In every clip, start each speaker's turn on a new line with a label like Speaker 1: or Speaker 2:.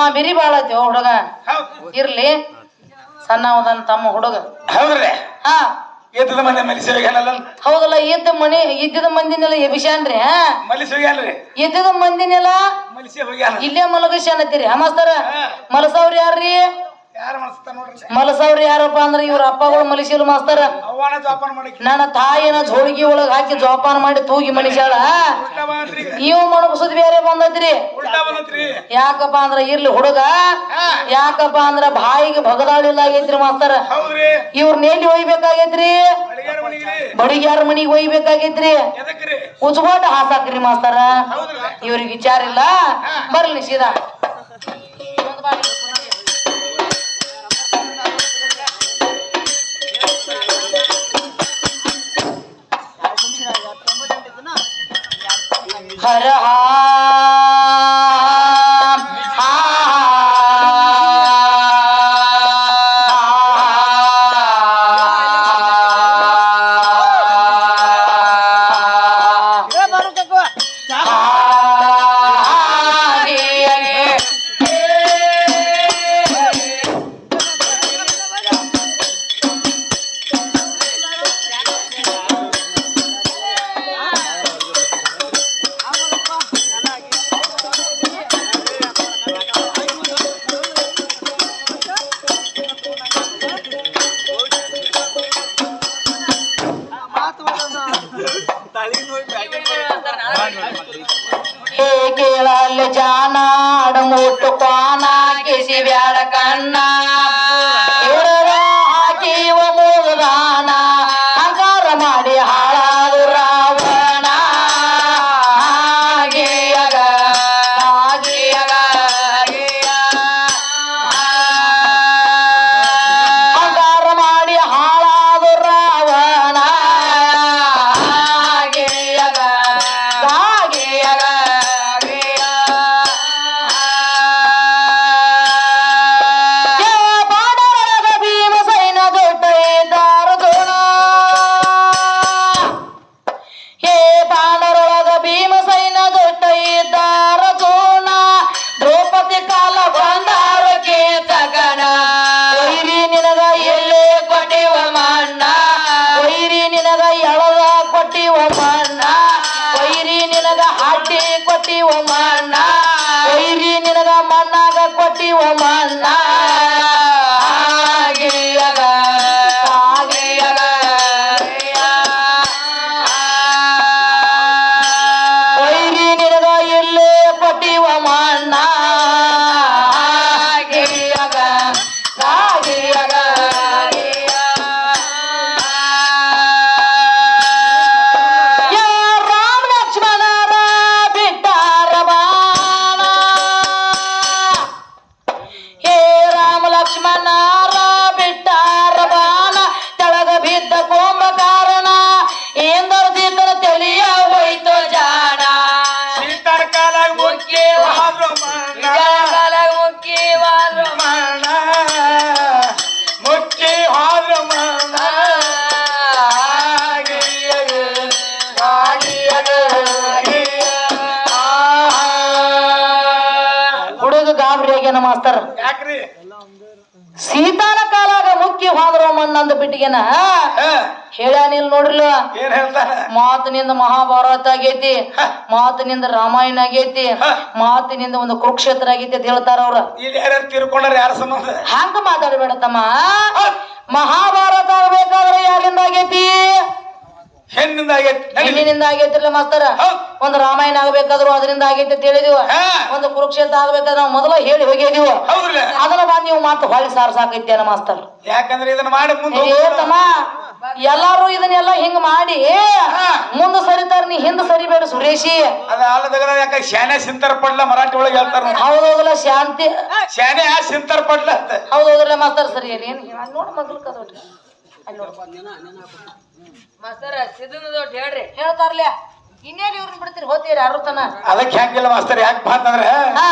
Speaker 1: ತಮ್ಮ ಬಿರಿ ಬಾಳ ಐತಿ ಓ ಹುಡುಗ. ಇರ್ಲಿ. ಸಣ್ಣ ತಮ್ಮ ಹುಡುಗ.
Speaker 2: ಹೌದ್ರಿ?
Speaker 1: ಹಾ.
Speaker 2: ಎದ್ದದ ಮಲಿಸಿ ಹೋಗ್ಯಾನಲ್ಲ
Speaker 1: ಹೌದಲ್ಲ ಇದ್ದ ಮನಿ ಇದ್ದಿದ ಮಂದಿನೆಲ್ಲ ಎಬಿಶಾನ್ರಿ ಹಾ?
Speaker 2: ಮಲಿಸಿ ಹೋಗ್ಯಾನ್ರಿ
Speaker 1: ಇದ್ದಿದ ಮಂದಿನೆಲ್ಲ
Speaker 2: ಮಲಿಸಿ ಹೋಗ್ಯಾನ?
Speaker 1: ಇಲ್ಲೇ ಮಲಗಿಸ್ಯಾನತ್ತೀರಿ
Speaker 2: ಹಮಸ್ತಾರ.
Speaker 1: ಮಲಸವ್ರ ಯಾರ್ರಿ?
Speaker 2: ಯಾರು ಮನಸ್ತ ನೋಡ್ರಿ?
Speaker 1: ಮಲಸವ್ರ ಯಾರಪ್ಪ ಅಂದ್ರೆ ಇವ್ರ ಅಪ್ಪಗಳು ಮಲಸಿಲು ಮಾಸ್ತರ.
Speaker 2: ಅವ್ವಾನ ಜೋಪಾನ ಮಾಡಿ
Speaker 1: ನನ್ನ ತಾಯಿನ ಜೋಳಿಗೆ ಒಳಗ್ ಹಾಕಿ ಜೋಪಾನ ಮಾಡಿ ತೂಗಿ ಮನುಷ್ಯಾಳ
Speaker 2: ಉಲ್ಟಾ ಬಂದ್ರಿ.
Speaker 1: ಇವ್ ಮಣಗಸುದ್ ಬೇರೆ ಬಂದೈತ್ರಿ
Speaker 2: ಉಲ್ಟಾ
Speaker 1: ಯಾಕಪ್ಪ ಅಂದ್ರ ಇರ್ಲಿ ಹುಡುಗ. ಯಾಕಪ್ಪ ಅಂದ್ರ ಬಾಯಿಗೆ ಭಗದಾಳಿಲ್ಲ ಆಗೈತ್ರಿ ಮಾಸ್ತಾರ.
Speaker 2: ಹೌದ್ರಿ.
Speaker 1: ಇವ್ರ ನೇಲಿ ಒಯ್ಬೇಕಾಗೈತ್ರಿ.
Speaker 2: ಅಡಿಗಾರ ಮನಿಗ್ರಿ.
Speaker 1: ಬಡಿಗ್ಯಾರ ಮನಿಗೆ ಒಯ್ಬೇಕಾಗೈತ್ರಿ. ಉಚ್ಕೋಟ ಹಾಸಾಕ್ರಿ ಮಾಸ್ತಾರ.
Speaker 2: ಹೌದ್ರಿ.
Speaker 1: ಇವ್ರಿಗೆ ವಿಚಾರ ಇಲ್ಲ. ಬರ್ಲಿ ಸೀದಾ. ஹரஹா ಬ್ಯಾಡ ಕಣ್ಣ. ಕೊಟ್ಟಿವ ಮಣ್ಣ ಕೊಟ್ಟಿವ ಮಣ್ಣ ಮಾಸ್ತರ್.
Speaker 2: ಯಾಕ್ರಿ?
Speaker 1: ಸೀತಾನ ಕಾಲಾಗ ಮುಖ್ಯ ಹೋದ್ರ ಮಣ್ಣಂದ ಬಿಟ್ಟಿಗೆನ? ಹೇಳ್ಯಾನಿಲ್ ನೋಡ್ರಿಲ್ಲ?
Speaker 2: ಏನ್
Speaker 1: ಮಾತಿನಿಂದ ಮಹಾಭಾರತ ಆಗೈತಿ. ಮಾತಿನಿಂದ ರಾಮಾಯಣ ಆಗೈತಿ. ಮಾತಿನಿಂದ ಒಂದು ಕುರುಕ್ಷೇತ್ರ ಆಗೈತಿ ಅಂತ ಹೇಳ್ತಾರ ಅವ್ರ.
Speaker 2: ತೀರ್ಕೊಂಡ್ರ ಯಾರ ಸಂಬಂಧ?
Speaker 1: ಹಂಗ ಮಾತಾಡಬೇಡ ತಮ್ಮ. ಮಹಾಭಾರತ ಆಗ್ಬೇಕಾದ್ರೆ ಯಾರಿಂದ ಆಗೈತಿ?
Speaker 2: ಹೆಣ್ಣಿಂದ ಆಗೈತಿ.
Speaker 1: ಹೆಣ್ಣಿನಿಂದ ಆಗೈತಿರ್ಲ ಮಾಸ್ತರ. ಒಂದು ರಾಮಾಯಣ ಆಗ್ಬೇಕಾದ್ರು ಅದರಿಂದ ಆಗೈತೆ ಅಂತ ಹೇಳಿದಿವ.
Speaker 2: ಹಾ.
Speaker 1: ಒಂದು ಕುರುಕ್ಷೇತ್ರ ಆಗ್ಬೇಕಾದ್ರೆ ನಾವು ಮೊದಲ ಹೇಳಿ ಹೋಗಿದೀವ. ಅದನ್ನ ಬಂದ್ ನೀವು ಮಾತು ಹೊಳ್ಳಿ ಸಾರ್ಸಾಕೈತಿ ಅನ್ನ ಮಾಸ್ತರ್
Speaker 2: ಯಾಕಂದ್ರೆ ಇದನ್ನ ಮಾಡಿ
Speaker 1: ತಮ್ಮ ಎಲ್ಲಾರು ಇದನ್ನೆಲ್ಲ ಹಿಂಗ್ ಮಾಡಿ.
Speaker 2: ಮುಂದೆ
Speaker 1: ಮುಂದ ಸರಿತಾರ ನೀ ಹಿಂದ ಸರಿಬೇಡ ಸುರೇಶಿ.
Speaker 2: ಯಾಕ ಶಾನೆ ಸಿಂತರ ಪಡ್ಲ ಮರಾಠಿ ಒಳಗೆ ಹೇಳ್ತಾರ.
Speaker 1: ಹೌದೌದಲ್ಲ ಶಾಂತಿ.
Speaker 2: ಶಾನೆ ಆ ಸಿಂತರ ಪಡ್ಲ
Speaker 1: ಹೌದೌದಲ್ಲ ಮಾಸ್ತರ್ ಸರಿ ಏನ್ ನೋಡ ಮಗ್ಲು ಕದೋಟ್ರಿ
Speaker 3: ಮಾಸ್ತರ್ ಸಿದ್ದನದೊಟ್ಟು ಹೇಳ್ರಿ.
Speaker 1: ಹೇಳ್ತಾರ್ಲೆ. ಇನ್ನೇನ್ ಇವ್ರನ್ನ ಬಿಡ್ತೀರಿ? ಹೋತೀರಿ ಯಾರು ತನ?
Speaker 2: ಅದಕ್ಕೆ ಹೆಂಗಿಲ್ಲ ಮಾಸ್ತರ್ ಯಾಕೆ ಅಂತಂದ್ರೆ?
Speaker 1: ಹಾ.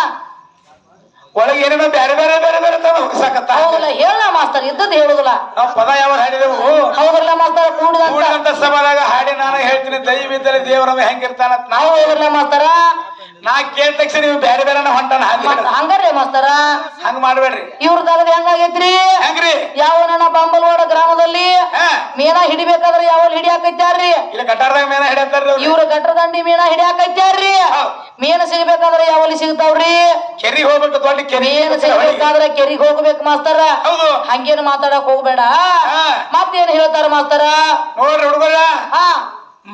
Speaker 2: ಒಳಗೆ ಏನೇನೋ ಬೇರೆ ಬೇರೆ ಬೇರೆ ಬೇರೆ ತರ ಹೋಗಸಾಕತ್ತ.
Speaker 1: ಹೌದಲ್ಲ ಹೇಳ ಮಾಸ್ತರ್ ಇದ್ದದ್ದು ಹೇಳುದಿಲ್ಲ.
Speaker 2: ನಾವು ಪದ ಯಾವ ಹಾಡಿದೆವು?
Speaker 1: ಹೌದಲ್ಲ ಮಾಸ್ತರ್ ಕೂಡಿದಂತ
Speaker 2: ಕೂಡಿದಂತ ಸಭಾದಾಗ ಹಾಡಿ ನಾನು ಹೇಳ್ತೀನಿ ದೈವಿದ್ದಲ್ಲಿ ದೇವರಮ್ಮ ಹೆಂಗಿರ್ತಾನ ನಾವು
Speaker 1: ಹೌದಲ್ಲ ಮಾಸ್ತರ
Speaker 2: ನಾ ಕೇಳಿದ ತಕ್ಷಣ ನೀವು ಬೇರೆ ಬೇರೆ ಹೊಂಟಾನ
Speaker 1: ಹಂಗಾರ್ರಿ ಮಾಸ್ತರ?
Speaker 2: ಹಂಗ ಮಾಡ್ಬೇಡ್ರಿ.
Speaker 1: ಇವ್ರ ತಗದ್ ಹೆಂಗಾಗೈತ್ರಿ?
Speaker 2: ಹೆಂಗ್ರಿ?
Speaker 1: ಯಾವ ನನ್ನ ಬಂಬಲ್ವಾಡ ಗ್ರಾಮದಲ್ಲಿ ಮೀನಾ ಹಿಡಿಬೇಕಾದ್ರೆ ಯಾವಲ್ ಹಿಡಿಯಾಕೈತ್ಯಾರ್ರಿ?
Speaker 2: ಇಲ್ಲ ಗಟಾರದಾಗ ಮೀನಾ ಹಿಡಿಯತ್ತಾರ್ರಿ ಇವ್ರ
Speaker 1: ಇವ್ರ ಗಟ್ರದಂಡಿ ಮೀನಾ ಹಿಡಿಯಾಕೈತ್ಯಾರ್ರಿ. ಮೀನು ಸಿಗ್ಬೇಕಾದ್ರೆ ಯಾವಲ್ಲಿ ಸಿಗ್ತಾವ್ರಿ?
Speaker 2: ಕೆರಿ ಹೋಗ್ಬೇಕು ದೊಡ್ಡ ಕೆರಿ
Speaker 1: ಮೀನು ಸಿಗ್ಬೇಕಾದ್ರೆ ಕೆರಿಗೆ ಹೋಗ್ಬೇಕು ಮಾಸ್ತರ. ಹಂಗೇನು ಮಾತಾಡಕ್ ಹೋಗ್ಬೇಡ.
Speaker 2: ಮತ್ತೇನು
Speaker 1: ಮತ್ತೇನ್ ಹೇಳ್ತಾರ ಮಾಸ್ತರ?
Speaker 2: ನೋಡ್ರಿ ಹುಡುಗರ.
Speaker 1: ಹಾ.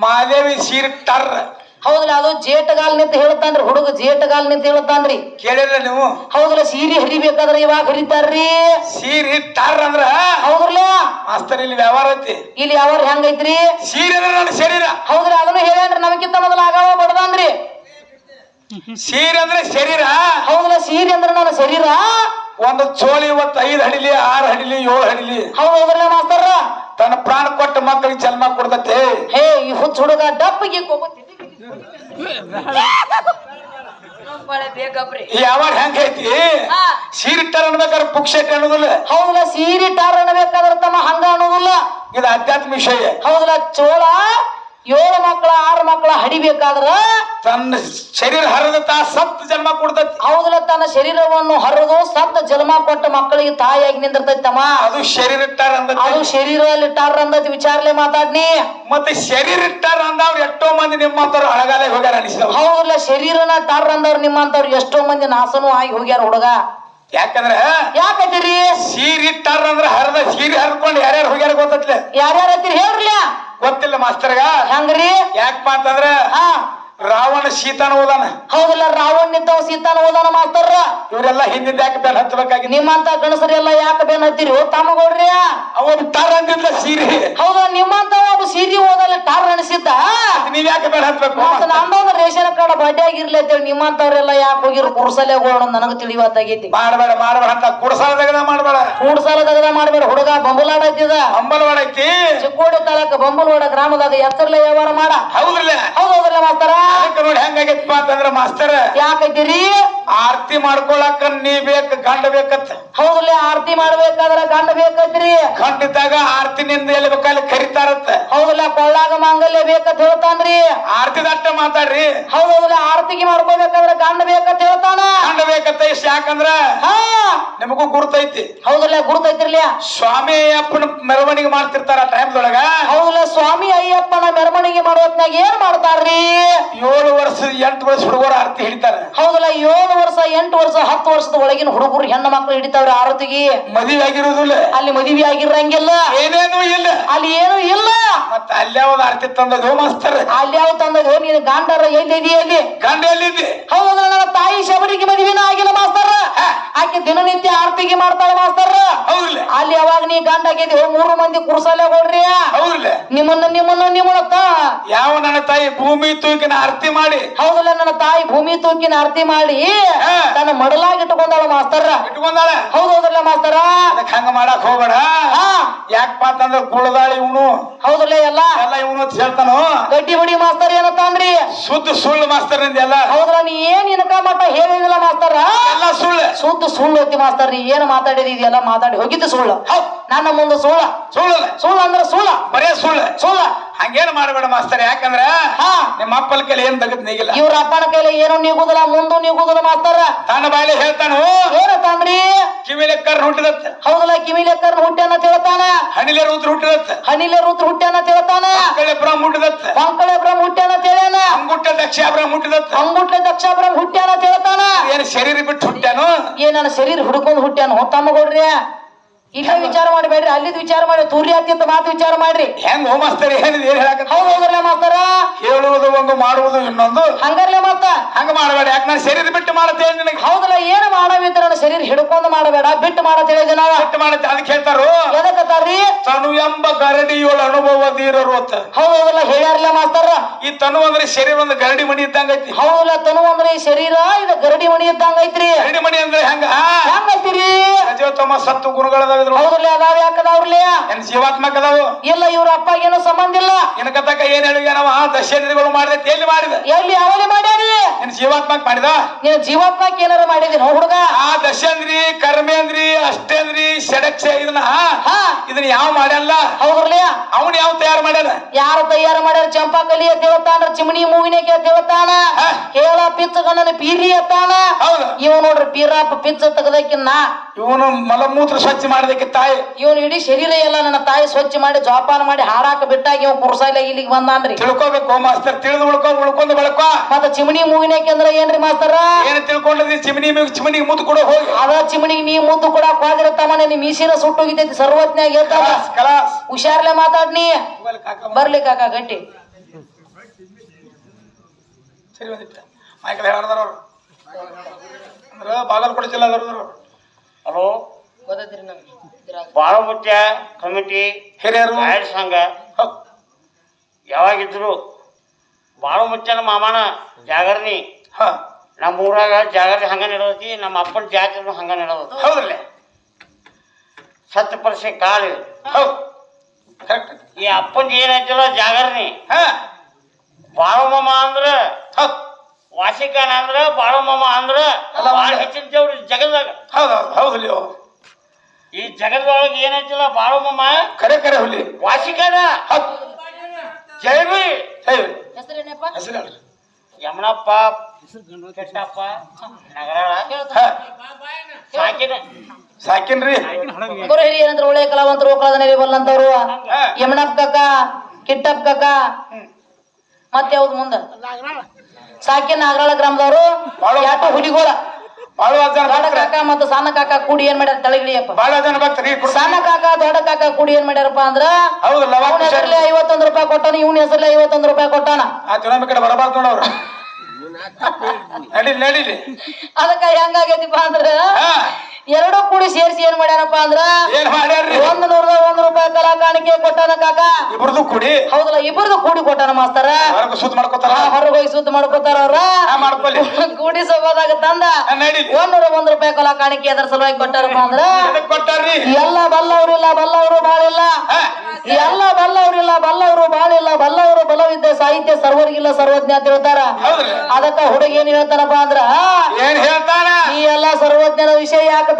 Speaker 2: ಮಾದೇವಿ ಸೀರ್ ಟರ್.
Speaker 1: ಹೌದಲ್ಲ ಅದು ಜೇಟಗಾಲ್ ನಿಂತ ಹೇಳ್ತಾನ್ರಿ ಹುಡುಗ ಜೇಟಗಾಲ್ ನಿಂತ ಹೇಳ್ತಾನ್ರಿ.
Speaker 2: ಕೇಳಿಲ್ಲ ನೀವು.
Speaker 1: ಹೌದಲ್ಲ ಸೀರೆ ಹರಿಬೇಕಾದ್ರೆ ಇವಾಗ ಹರಿತಾರ್ರಿ.
Speaker 2: ಸೀರಿ ಟರ್ ಅಂದ್ರ?
Speaker 1: ಹೌದ್ರಲ್ಲ?
Speaker 2: ಮಾಸ್ತರ್ ಇಲ್ಲಿ ವ್ಯವಹಾರ ಐತಿ.
Speaker 1: ಇಲ್ಲಿ ಯಾವ ಹೆಂಗೈತ್ರಿ?
Speaker 2: ಸೀರೆ ಅಂದ್ರೆ ನನ್ನ ಶರೀರ.
Speaker 1: ಹೌದ್ರಿ ಅದನ್ನು ಹೇಳ್ಯಾನ್ರಿ ನಮಗಿಂತ ಮೊದಲ ಆಗವ ಬಡದಾನ್ರಿ.
Speaker 2: ಸೀರೆ ಅಂದ್ರೆ ಶರೀರ?
Speaker 1: ಹೌದಲ್ಲ ಸೀರೆ ಅಂದ್ರೆ ನನ್ನ ಶರೀರ.
Speaker 2: ಒಂದು ಚೋಳಿ ಇವತ್ತು ಐದು ಹಡಿಲಿ ಆರು ಹಡಿಲಿ ಏಳು ಹಡಿಲಿ.
Speaker 1: ಹೌದ್ ಹೌದ್ರಲ್ಲ ಮಾಸ್ತರ?
Speaker 2: ತನ್ನ ಪ್ರಾಣ ಕೊಟ್ಟ ಮಕ್ಕಳಿಗೆ ಜನ್ಮ ಕೊಡ್ತತೆ.
Speaker 1: ಹೇ ಈ ಹುಚ್ಚ ಹುಡುಗ ಡಪ್ಪಿಗೆ ಕೋಪತ್ತಿ
Speaker 3: ಬಳೆ ಬೇಕಪ್ರಿ.
Speaker 2: ಯಾವಾಗ ಹೆಂಗೈತಿ ಐತಿ?
Speaker 3: ಹಾ.
Speaker 2: ಸೀರೆ ಟರ್ ಅನ್ಬೇಕಾದ್ರೆ ಪುಕ್ಷೆಟ್ ಅನ್ನೋದಿಲ್ಲ.
Speaker 1: ಹೌದಲ್ಲ ಸೀರೆ ಟಾರ್ ಅನ್ನಬೇಕಾದ್ರೆ ತಮ್ಮ ಹಂಗ ಅನ್ನೋದಿಲ್ಲ.
Speaker 2: ಇದು ಆಧ್ಯಾತ್ಮ ವಿಷಯ.
Speaker 1: ಹೌದಲ್ಲ ಚೋಳ ಏಳು ಮಕ್ಕಳ ಆರು ಮಕ್ಕಳ ಹಡಿಬೇಕಾದ್ರ
Speaker 2: ತನ್ನ ಶರೀರ ಹರಿದ ತಾ ಸಪ್ತ ಜನ್ಮ ಕೊಡ್ತೈತಿ.
Speaker 1: ಹೌದಲ್ಲ ತನ್ನ ಶರೀರವನ್ನು ಹರಿದು ಸತ್ತ ಜನ್ಮ ಕೊಟ್ಟ ಮಕ್ಕಳಿಗೆ ತಾಯಿಯಾಗಿ ನಿಂದಿರ್ತೈತಿ ತಮ್ಮ
Speaker 2: ಅದು ಶರೀರ ಇಟ್ಟಾರ
Speaker 1: ಅದು
Speaker 2: ಶರೀರ
Speaker 1: ಶರೀರದಲ್ಲಿ ಇಟ್ಟಾರ ಅಂದತಿ ವಿಚಾರಲೆ ಮಾತಾಡ್ನಿ.
Speaker 2: ಮತ್ತೆ ಶರೀರ ಇಟ್ಟಾರ ಅಂದವ್ರು ಎಷ್ಟೋ ಮಂದಿ ನಿಮ್ಮಂತವ್ರು ಹಳಗಾಲೆ ಹೋಗ್ಯಾರ ಅನಿಸ್ತಾವ
Speaker 1: ಹೌದಲ್ಲ ಶರೀರನ ಟಾರ್ ಅಂದವ್ರು ನಿಮ್ಮಂತವ್ರು ಎಷ್ಟೋ ಮಂದಿ ನಾಸನೂ ಆಗಿ ಹೋಗ್ಯಾರ ಹುಡುಗ.
Speaker 2: ಯಾಕಂದ್ರ
Speaker 1: ಸೀರಿ
Speaker 2: ಸೀರೆ ಟರ್ ಅಂದ್ರ ಹರಿದ ಸೀರೆ ಹರ್ಕೊಂಡು ಯಾರ್ಯಾರು ಹೋಗ್ಯಾರ ಗೊತ್ತತ್ಲೆ?
Speaker 1: ಯಾರ್ಯಾರ ಹತ್ತಿರಿ ಹೇಳ್ರಿ
Speaker 2: ಗೊತ್ತಿಲ್ಲ ಮಾಸ್ತರ್ಗ.
Speaker 1: ಹಂಗ್ರಿ?
Speaker 2: ಯಾಕಪ್ಪ ಅಂತಂದ್ರ
Speaker 1: ಹಾ.
Speaker 2: ರಾವಣ ಸೀತಾನ ಹೋದಾನ
Speaker 1: ಹೌದಲ್ಲ ರಾವಣ ನಿಂತವ ಸೀತಾನ ಹೋದಾನ ಮಾಸ್ತರ?
Speaker 2: ಇವರೆಲ್ಲ ಹಿಂದಿಂದ ಯಾಕೆ ಬೆನ್ ಹತ್ತಬೇಕಾಗಿ
Speaker 1: ನಿಮ್ಮಂತ ಗಣಸರೆಲ್ಲ ಯಾಕೆ ಬೆನ್ ಹತ್ತಿರಿ? ಓ ತಮ್ಮಗೌಡ್ರಿ!
Speaker 2: ಅವ ಟರ್ ಅಂದಿದ್ಲ ಸೀರೆ.
Speaker 1: ಹೌದ ನಿಮ್ಮಂತ ಒಬ್ಬ ಸೀರಿ ಓದಲ್ಲ ಟಾರ್ ಅನಿಸಿದ್ದ?
Speaker 2: ನೀವ್ ಯಾಕೆ ಬೆನ್ ಹತ್ಬೇಕು
Speaker 1: ನಂದೊಂದು ರೇಷನ್ ಕಾರ್ಡ್ ಬಡ್ಡಿ ಆಗಿರ್ಲಿ ಅಂತೇಳಿ ನಿಮ್ಮಂತವ್ರೆಲ್ಲ ಯಾಕೆ ಹೋಗಿರು? ಕುರ್ಸಲೆ ಹೋಗೋಣ ನನಗೆ ತಿಳಿವತ್ತಾಗೈತಿ.
Speaker 2: ಮಾಡಬೇಡ ಮಾಡಬೇಡ ಅಂತ ಕುಡಸಾಲದಾಗ ಮಾಡಬೇಡ.
Speaker 1: ಮೂಡ್ ಸಾಲ ತಗದ ಮಾಡಬೇಡ ಹುಡುಗ ಐತಿದ
Speaker 2: ಅಂಬಲವಾಡ ಐತಿ
Speaker 1: ಚಿಕ್ಕೋಡಿ ತಾಲೂಕ ಬಂಬುಲವಾಡ ಗ್ರಾಮದಾಗ ಎತ್ತರ್ಲೆ ವ್ಯವಹಾರ ಮಾಡ.
Speaker 2: ಹೌದ್ರಲ್ಲ?
Speaker 1: ಹೌದ್ರಲ್ಲ ಮಾಸ್ತರ?
Speaker 2: ಅದಕ್ಕೆ ನೋಡಿ ಹೆಂಗಾಗೈತಿ ಅಂತಂದ್ರ ಮಾಸ್ತರ್.
Speaker 1: ಯಾಕೈತಿರಿ?
Speaker 2: ಆರ್ತಿ ಮಾಡ್ಕೊಳಕ ನೀ ಬೇಕ ಗಂಡ ಬೇಕತ್ತ?
Speaker 1: ಹೌದಲ್ಲ ಆರತಿ ಮಾಡ್ಬೇಕಾದ್ರ ಗಂಡ ಬೇಕೈತ್ರಿ?
Speaker 2: ಗಂಡಿದ್ದಾಗ ಆರ್ತಿ ನಿಂದ ಎಲ್ಲಿ ಬೇಕಲ್ಲಿ ಕರಿತಾರತ್ತ?
Speaker 1: ಹೌದಲ್ಲ ಕೊಳ್ಳಾಗ ಮಾಂಗಲ್ಯ ಬೇಕಂತ ಹೇಳ್ತಾನ್ರಿ.
Speaker 2: ಆರ್ತಿ ದಟ್ಟ ಮಾತಾಡ್ರಿ
Speaker 1: ಹೌದಲ್ಲ ಆರತಿಗೆ ಮಾಡ್ಕೋಬೇಕಾದ್ರ ಗಂಡ ಬೇಕಂತ ಹೇಳ್ತಾನ?
Speaker 2: ಗಂಡ ಬೇಕತ್ತ ಇಷ್ಟ ಯಾಕಂದ್ರ?
Speaker 1: ಹಾ.
Speaker 2: ನಿಮಗೂ ಗುರ್ತೈತಿ.
Speaker 1: ಹೌದಲ್ಲ ಗುರುತೈತಿರ್ಲಿ
Speaker 2: ಸ್ವಾಮಿ ಅಪ್ಪನ ಮೆರವಣಿಗೆ ಮಾಡ್ತಿರ್ತಾರ ಟೈಮ್ದೊಳಗ?
Speaker 1: ಹೌದಲ್ಲ ಸ್ವಾಮಿ ಅಯ್ಯಪ್ಪನ ಮೆರವಣಿಗೆ ಮಾಡೋತ್ನಾಗ ಏನ್ ಮಾಡ್ತಾರ್ರಿ?
Speaker 2: ಏಳು ವರ್ಷ ಎಂಟು ವರ್ಷ ಹುಡುಗರು ಆರ್ತಿ ಹಿಡಿತಾರ.
Speaker 1: ಹೌದಲ್ಲ ಏಳು ವರ್ಷ ಎಂಟು ವರ್ಷ ಹತ್ತು ವರ್ಷದ ಒಳಗಿನ ಹುಡುಗರು ಹೆಣ್ಣು ಮಕ್ಕಳು ಹಿಡಿತಾವ್ರಿ ಆರತಿಗೆ?
Speaker 2: ಮದುವೆ ಆಗಿರೋದಿಲ್ಲ
Speaker 1: ಅಲ್ಲಿ ಮದುವೆ ಆಗಿರಂಗಿಲ್ಲ.
Speaker 2: ಏನೇನು ಇಲ್ಲ.
Speaker 1: ಅಲ್ಲಿ ಏನು ಇಲ್ಲ.
Speaker 2: ಮತ್ತ ಯಾವ ಆರತಿ ತಂದದು ಮಾಸ್ತರ್
Speaker 1: ಅಲ್ಲಿ ಯಾವ ತಂದಾಗ ನೀನು ಗಾಂಡರ ಎಲ್ಲಿದಿ ಅಲ್ಲಿ?
Speaker 2: ಗಂಡ ಎಲ್ಲಿದ್ದಿ?
Speaker 1: ಹೌದ್ರ ನನ್ನ ತಾಯಿ ಶಬರಿಗೆ ಮದುವೆನ ಆಗಿಲ್ಲ ಮಾಸ್ತಾರ. ಆಕೆ ದಿನನಿತ್ಯ ಆರತಿಗೆ ಮಾಡ್ತಾಳೆ ಮಾಸ್ತರ. ಅಲ್ಲಿ ಯಾವಾಗ ನೀ ಗಂಡ ಆಗಿದ್ದಿ? ಮೂರು ಮಂದಿ ಕುರ್ಸಲೆ ಕೊಡ್ರಿ ನಿಮ್ಮನ್ನ ನಿಮ್ಮನ್ನ ನಿಮ್ಮನ್ನ.
Speaker 2: ಯಾವ ನನ್ನ ತಾಯಿ ಭೂಮಿ ತೂಕಿನ ಆರತಿ ಮಾಡಿ?
Speaker 1: ಹೌದಲ್ಲ ನನ್ನ ತಾಯಿ ಭೂಮಿ ತೂಕಿನ ಆರತಿ ಮಾಡಿ. ತನ್ನ ಮಡಲಾಗಿ ಇಟ್ಕೊಂಡಾಳ ಮಾಸ್ತರ.
Speaker 2: ಇಟ್ಕೊಂಡಾಳ
Speaker 1: ಹೌದೌದಲ್ಲ ಮಾಸ್ತರ.
Speaker 2: ಅದಕ್ಕೆ ಹಂಗ ಮಾಡಕ್ ಹೋಗಬೇಡ. ಯಾಕಪ್ಪ ಅಂತಂದ್ರ ಗುಳದಾಳಿ ಇವನು.
Speaker 1: ಹೌದಲ್ಲ ಎಲ್ಲ.
Speaker 2: ಎಲ್ಲ ಇವನು ಅಂತ ಹೇಳ್ತಾನು.
Speaker 1: ಗಡ್ಡಿ ಬಡಿ ಮಾಸ್ತರ್ ಏನತ್ತಾನ್ರಿ
Speaker 2: ಸುದ್ದ ಸುಳ್ಳು ಮಾಸ್ತರ್ ಎಲ್ಲ.
Speaker 1: ಹೌದ್ರ ನೀ ಏನ್ ಇನ್ಕ ಮಟ್ಟ ಹೇಳಿದಿಲ್ಲ ಮಾಸ್ತರ?
Speaker 2: ಎಲ್ಲ ಸುಳ್ಳು.
Speaker 1: ಸುದ್ದು ಸುಳ್ಳು ಐತಿ ಮಾಸ್ತರ್ ನೀ ಏನ್ ಮಾತಾಡಿದಿ ಇದೆಲ್ಲ ಮಾತಾಡಿ ಹೋಗಿದ್ದು ಸುಳ್ಳು.
Speaker 2: ಹೌದ್
Speaker 1: ನನ್ನ ಮುಂದೆ ಸುಳ್ಳ.
Speaker 2: ಸುಳ್ಳು
Speaker 1: ಸುಳ್ಳು ಅಂದ್ರೆ ಸುಳ್ಳ.
Speaker 2: ಬರೇ ಸುಳ್ಳು.
Speaker 1: ಸುಳ್ಳ.
Speaker 2: ಹಂಗೇನ್ ಮಾಡಬೇಡ ಮಾಸ್ತರ್ ಯಾಕಂದ್ರ ನಿಮ್ಮ ಅಪ್ಪನ ಕೈಲಿ ಏನ್ ತಗದ್ ನೀಗಿಲ್ಲ.
Speaker 1: ಇವ್ರ ಅಪ್ಪನ ಕೈಲಿ ಏನು ನೀಗುದಿಲ್ಲ ಮುಂದೂ ನೀಗುದಿಲ್ಲ ಮಾಸ್ತರ
Speaker 2: ತನ್ನ ಬಾಯಲ್ಲಿ ಹೇಳ್ತಾನು?
Speaker 1: ಏನಂತಾನ್ರಿ
Speaker 2: ಕಿವಿಲೆ ಕರ್ ಹುಟ್ಟಿದತ್ತ.
Speaker 1: ಹೌದಲ್ಲ ಕಿವಿಲೆಕ್ಕರ್ ಹುಟ್ಟ್ಯಾನ ತಿಳ್ತಾನ.
Speaker 2: ಹಣಿಲೆ ರುದ್ರ ಹುಟ್ಟಿದತ್ತ.
Speaker 1: ಹಣಿಲೆ ರುದ್ರ ಹುಟ್ಟ್ಯಾನ ತಿಳ್ತಾನ.
Speaker 2: ಕಳೆ ಬ್ರಹ್ಮ ಹುಟ್ಟಿದತ್ತ.
Speaker 1: ಮಂಕಳೆ ಬ್ರಹ್ಮ ಹುಟ್ಟ್ಯಾನ ತಿಳ್ಯಾನ.
Speaker 2: ಅಂಗುಟ್ಟ ದಕ್ಷ ಬ್ರಹ್ಮ ಹುಟ್ಟಿದತ್ತ.
Speaker 1: ಅಂಗುಟ್ಟ ದಕ್ಷ ಬ್ರಹ್ಮ ಹುಟ್ಟ್ಯಾನ ತಿಳ್ತಾನ.
Speaker 2: ಏನ್ ಶರೀರ ಬಿಟ್ಟು ಹುಟ್ಟ್ಯಾನು?
Speaker 1: ಏನ ಶರೀರ ಹುಡ್ಕೊಂಡ್ ಹುಟ್ಟ್ಯಾನ? ತಮ್ಮಗೊಡ್ರಿ ಇಲ್ಲೇ ವಿಚಾರ ಮಾಡಬೇಡ್ರಿ ಅಲ್ಲಿದ್ ವಿಚಾರ ಮಾಡಿ ತೂರಿ ಅತ್ಯಂತ ಮಾತು ವಿಚಾರ ಮಾಡ್ರಿ.
Speaker 2: ಹೆಂಗ್ ಹೋ ಮಾಸ್ತರ್ ಏನಿದೆ ಏನ್ ಹೇಳಕ
Speaker 1: ಹೌದ್ ಹೌದ್ರಲ್ಲ ಮಾಸ್ತಾರ.
Speaker 2: ಹೇಳುವುದು ಒಂದು ಮಾಡುವುದು ಇನ್ನೊಂದು.
Speaker 1: ಹಂಗಾರ್ಲೆ ಮಾಸ್ತ.
Speaker 2: ಹಂಗ ಮಾಡಬೇಡ ಯಾಕೆ ನಾನು ಶರೀರ ಬಿಟ್ಟು ಮಾಡತ್ತೇನೆ ನಿನಗೆ?
Speaker 1: ಹೌದಲ್ಲ ಏನು ಮಾಡವಿದ್ರ ಶರೀರ ಹಿಡ್ಕೊಂಡು ಮಾಡಬೇಡ ಬಿಟ್ಟು ಮಾಡತ್ ಜನ.
Speaker 2: ಬಿಟ್ಟು ಮಾಡತ್ತೆ ಅದಕ್ಕೆ ಹೇಳ್ತಾರು?
Speaker 1: ಎದಕ್ಕತ್ತಾರ್ರಿ
Speaker 2: ತನು ಎಂಬ ಗರಡಿಯೋಳ ಅನುಭವ ದೀರರು ಅಂತ.
Speaker 1: ಹೌದ್ ಹೌದಲ್ಲ ಹೇಳ್ಯಾರಲ್ಲ ಮಾಸ್ತಾರ.
Speaker 2: ಈ ತನು ಅಂದ್ರೆ ಶರೀರ ಒಂದು ಗರಡಿ ಮಣಿ ಇದ್ದಂಗ ಐತಿ.
Speaker 1: ಹೌದಲ್ಲ ತನು ಅಂದ್ರೆ ಈ ಶರೀರ ಇದು ಗರಡಿ ಮಣಿ ಇದ್ದಂಗ ಐತ್ರಿ.
Speaker 2: ಗರಡಿ ಮಣಿ ಅಂದ್ರೆ ಹೆಂಗ?
Speaker 1: ಹೆಂಗೈತಿರಿ?
Speaker 2: ತಮ್ಮ ಸತ್ತು ಗುಣಗಳದಾವ ಇದ್ರು
Speaker 1: ಹೌದ್ರಲ್ಲ ಅದಾವ ಯಾಕದಾವ್ರಲ್ಲ
Speaker 2: ಏನ್ ಜೀವಾತ್ಮಕ ಅದಾವ
Speaker 1: ಇಲ್ಲ ಇವ್ರ ಏನೋ ಸಂಬಂಧ ಇಲ್ಲ.
Speaker 2: ಇನ್ಕತಕ್ಕ ಏನ್ ಹೇಳಿ ನಾವು? ದಶೇಂದ್ರಿಗಳು ಮಾಡಿದೆ ಎಲ್ಲಿ ಮಾಡಿದ.
Speaker 1: ಎಲ್ಲಿ ಅವಲಿ ಮಾಡ್ಯಾರಿ?
Speaker 2: ಜೀವಾತ್ಮಕ ಮಾಡಿದ?
Speaker 1: ನೀವು ಜೀವಾತ್ಮಕ್ ಏನಾರ ನೋ ಹುಡುಗ?
Speaker 2: ಆ ದಶೇಂದ್ರಿ ಕರ್ಮೇಂದ್ರಿ ಅಷ್ಟೇಂದ್ರಿ ಷಡಕ್ಷ ಇದನ್ನ
Speaker 1: ಹಾ?
Speaker 2: ಇದನ್ನ ಯಾವ ಮಾಡಲ್ಲ
Speaker 1: ಹೌದ್ರಲ್ಲ
Speaker 2: ಅವನ್ ಯಾವ ತಯಾರು ಮಾಡ್ಯಾನ?
Speaker 1: ಯಾರು ತಯಾರು ಮಾಡ್ಯಾರ? ಚಂಪಾಕಲಿ ದೇವತಾನ ಚಿಮಣಿ ಮೂವಿನಾಗೆ ದೇವತಾನ. ಕೇಳ ಪಿಚ್ಚ ಗಣ್ಣನ ಪೀರಿ ಅತ್ತಾನ
Speaker 2: ಹೌದು.
Speaker 1: ಇವ್ ನೋಡ್ರಿ ಪೀರಪ್ಪ ಪಿಚ್ಚ ತೆಗದಕ್ಕಿನ್ನ
Speaker 2: ಇವನು ಮಲಮೂತ್ರ ಸ್ವಚ್ಛ ಮಾಡದಕ್ಕೆ ತಾಯಿ.
Speaker 1: ಇವನು ಇಡೀ ಶರೀರ ಎಲ್ಲ ನನ್ನ ತಾಯಿ ಸ್ವಚ್ಛ ಮಾಡಿ ಜೋಪಾನ ಮಾಡಿ ಹಾರಾಕ ಬಿಟ್ಟಾಗ ಇವ್ ಕುರ್ಸಾಯಿಲ್ಲ ಇಲ್ಲಿಗೆ ಬಂದಾನ್ರಿ.
Speaker 2: ತಿಳ್ಕೊಬೇಕು ಮಾಸ್ತರ್ ತಿಳಿದು ಉಳ್ಕೊ ಉಳ್ಕೊಂಡು ಬೆಳಕೊ.
Speaker 1: ಮತ್ತೆ ಚಿಮಣಿ ಮೂವಿನಾಗೆ ಅಂದ್ರೆ ಏನ್ರಿ ಮಾಸ್ತರ?
Speaker 2: ಏನ್ ತಿಳ್ಕೊಂಡ್ರಿ ಚಿಮಣಿ ಚಿಮಣಿಗೆ ಮುದ್ದು ಕೂಡ ಹೋಗಿ.
Speaker 1: ಅದ ಚಿಮಣಿಗೆ ನೀ ಮುದ್ದು ಕೂಡ ಹೋಗಿರತ್ತಮ್ಮನೆ ನೀ ಮೀಸಿನ ಸುಟ್ಟೋಗಿದ್ದೈತಿ ಸರ್ವಜ್ಞಾಗ ಹೇಳ್ತಾ
Speaker 2: ಕಲಾಸ್ ಕಲಾಸ್.
Speaker 1: ಹುಷಾರ್ಲೆ ಮಾತಾಡ್ನಿ. ಬರ್ಲಿ ಕಾಕ ಗಟ್ಟಿ.
Speaker 2: ಸರಿ ಒಂದಿಟ್ಟು ಮಾಯ್ಕಲ್ ಹೇಳ್ದಾರ ಅವ್ರು. ಅಂದ್ರ ಬಾಗಲಕೋಟೆ ಜಿಲ್ಲಾ ಅವ್ರು.
Speaker 4: ಹಲೋ?
Speaker 1: ಗೊತ್ತೈತ್ರಿ ಇದ್ರಾಗ.
Speaker 4: ಬಾಳಮುತ್ಯ ಕಮಿಟಿ
Speaker 2: ಹಿರಿಯರು.
Speaker 4: ಆಯ್ಡ್ ಸಂಘ. ಯಾವಾಗಿದ್ರು ಬಾಳಮುತ್ಯನ ಮಾಮನ ಜಾಗರಣಿ.
Speaker 2: ಹಾ.
Speaker 4: ನಮ್ಮ ಊರಾಗ ಜಾಗರಣಿ ಹಂಗ ನಡೆದೈತಿ ನಮ್ಮ ಅಪ್ಪನ ಜಾತ್ರೆನೂ ಹಂಗ ನಡೆದೈತಿ.
Speaker 2: ಹೌದ್ರಲ್ಲೇ
Speaker 4: ಸತ್ಯ ಪರಿಸೆ ಕಾಳು.
Speaker 2: ಹೌದು. ಕರೆಕ್ಟ್
Speaker 4: ಈ ಅಪ್ಪನ ಏನೈತಿಲ್ಲ ಜಾಗರಣಿ
Speaker 2: ಹಾ.
Speaker 4: ಬಾಳಮಮ್ಮ ಅಂದ್ರ
Speaker 2: ಹೌದ್.
Speaker 4: ವಾಸಿಕಾನ ಅಂದ್ರ ಬಾಳಮಮ್ಮ ಅಂದ್ರ
Speaker 2: ಅಲ್ಲ,
Speaker 4: ಭಾಳ ಹೆಚ್ಚಿನ ದೇವ್ರು ಈ ಜಗದಾಗ
Speaker 2: ಹೌದು ಹೌದು ಹೌದು
Speaker 4: ಈ ಜಗದೊಳಗೆ ಏನೈತಿಲ್ಲ ಬಾಳಮಮ್ಮ
Speaker 2: ಕರೆ ಕರೆ ಹುಲಿ.
Speaker 4: ವಾಸಿಕಾನ?
Speaker 2: ಹೌದ್.
Speaker 4: ಜೈವಿ
Speaker 2: ಹೇ
Speaker 1: ಹೆಸರೇನಪ್ಪ?
Speaker 2: ಹೆಸರು
Speaker 4: ಯಮನಪ್ಪ ಕೆಟ್ಟಪ್ಪ ನಗರಾಳ. ಸಾಕಿನ.
Speaker 2: ಸಾಕಿನ್ರಿ.
Speaker 1: ಗುರು ಹಿರಿಯರಂದ್ರ ಒಳ್ಳೆ ಕಲಾವಂತರು ಓಕಳದ ನೆಲೆಬಲ್ಲಂತವ್ರು
Speaker 2: ಹಾ
Speaker 1: ಯಮನಪ್ಪ ಕಕ್ಕ ಕಿಟ್ಟಪ್ಪ ಕಕ್ಕ ಮತ್ತೆ ಯಾವ್ದು ಮುಂದ? ಸಾಕಿನ ನಾಗರಾಳ ಗ್ರಾಮದವರು. ಯಾಟು ಹುಲಿಗೋಳ.
Speaker 2: ಬಾಳ ಜನ
Speaker 1: ದೊಡ್ಡ ಕಾಕ ಮತ್ತು ಸಣ್ಣ ಕಾಕ ಕೂಡಿ ಏನ್ ಮಾಡ್ಯಾರ ತಳಗಿಳಿಯಪ್ಪ
Speaker 2: ಬಾಳ ಜನ ಭಕ್ತರಿ
Speaker 1: ಸಣ್ಣ ಕಾಕ ದೊಡ್ಡ ಕಾಕ ಕೂಡಿ ಏನ್ ಮಾಡ್ಯಾರಪ್ಪ ಅಂದ್ರ
Speaker 2: ಹೌದು
Speaker 1: ಅವನ ಹೆಸರಲ್ಲಿ ಐವತ್ತೊಂದು ರೂಪಾಯಿ ಕೊಟ್ಟಾನ ಇವನ ಹೆಸರಲ್ಲಿ ಐವತ್ತೊಂದು ರೂಪಾಯಿ ಕೊಟ್ಟಾನ.
Speaker 2: ಆ ತಿಳಂಬ ಕಡೆ ಬರಬಾರ್ದು ನೋಡವ್ರು ನಡೀಲಿ ನಡೀಲಿ.
Speaker 1: ಅದಕ್ಕ ಹೆಂಗಾಗೈತಿಪ್ಪ ಅಂದ್ರ
Speaker 2: ಹಾ.
Speaker 1: ಎರಡು ಕೂಡಿ ಸೇರಿಸಿ ಏನ್ ಮಾಡ್ಯಾನಪ್ಪ ಅಂದ್ರ
Speaker 2: ಏನ್ ಮಾಡ್ಯಾರ್ರಿ?
Speaker 1: ಒಂದ್ ನೂರದ ಒಂದ್ ರೂಪಾಯಿ ಕಲಾ ಕಾಣಿಕೆ ಕೊಟ್ಟಾನ ಕಾಕ.
Speaker 2: ಇಬ್ರದು ಕೂಡಿ?
Speaker 1: ಹೌದಲ್ಲ ಇಬ್ಬರದು ಕೂಡಿ ಕೊಟ್ಟಾನ ಮಾಸ್ತರ.
Speaker 2: ಹೊರಗೆ ಸುತ್ತ ಮಾಡ್ಕೋತಾರ?
Speaker 1: ಹೊರಗೆ ಹೋಗಿ ಸುದ್ದಿ ಮಾಡ್ಕೋತಾರ ಅವ್ರ.
Speaker 2: ಮಾಡ್ಕೊಳ್ಳಿ
Speaker 1: ಕೂಡಿ ಸಭಾದಾಗ ತಂದ.
Speaker 2: ನಡೀಲಿ.
Speaker 1: ಒಂದೂರ ಒಂದ್ ರೂಪಾಯಿ ಕಲಾ ಕಾಣಿಕೆ ಅದರ ಸಲುವಾಗಿ ಕೊಟ್ಟಾರಪ್ಪ ಅಂದ್ರ.
Speaker 2: ಎಲ್ಲ ಕೊಟ್ಟಾರ್ರಿ
Speaker 1: ಇಲ್ಲ ಬಲ್ಲವ್ರಿಲ್ಲ ಬಲ್ಲವರು ಬಾಳಿಲ್ಲ ಎಲ್ಲ ಬಲ್ಲವ್ರಿಲ್ಲ ಬಲ್ಲವರು ಬಾಳಿಲ್ಲ ಬಲ್ಲವರು ಬಲವಿದ್ದ ಸಾಹಿತ್ಯ ಸರ್ವರಿಗಿಲ್ಲ ಸರ್ವಜ್ಞ ಅಂತ ಹೇಳ್ತಾರ. ಅದಕ್ಕ ಹುಡುಗ ಏನ್ ಹೇಳ್ತಾನಪ್ಪ ಅಂದ್ರ
Speaker 2: ಏನ್ ಹೇಳ್ತಾನ?
Speaker 1: ಈ ಎಲ್ಲಾ ಸರ್ವಜ್ಞನ ವಿಷಯ ಯಾಕೆ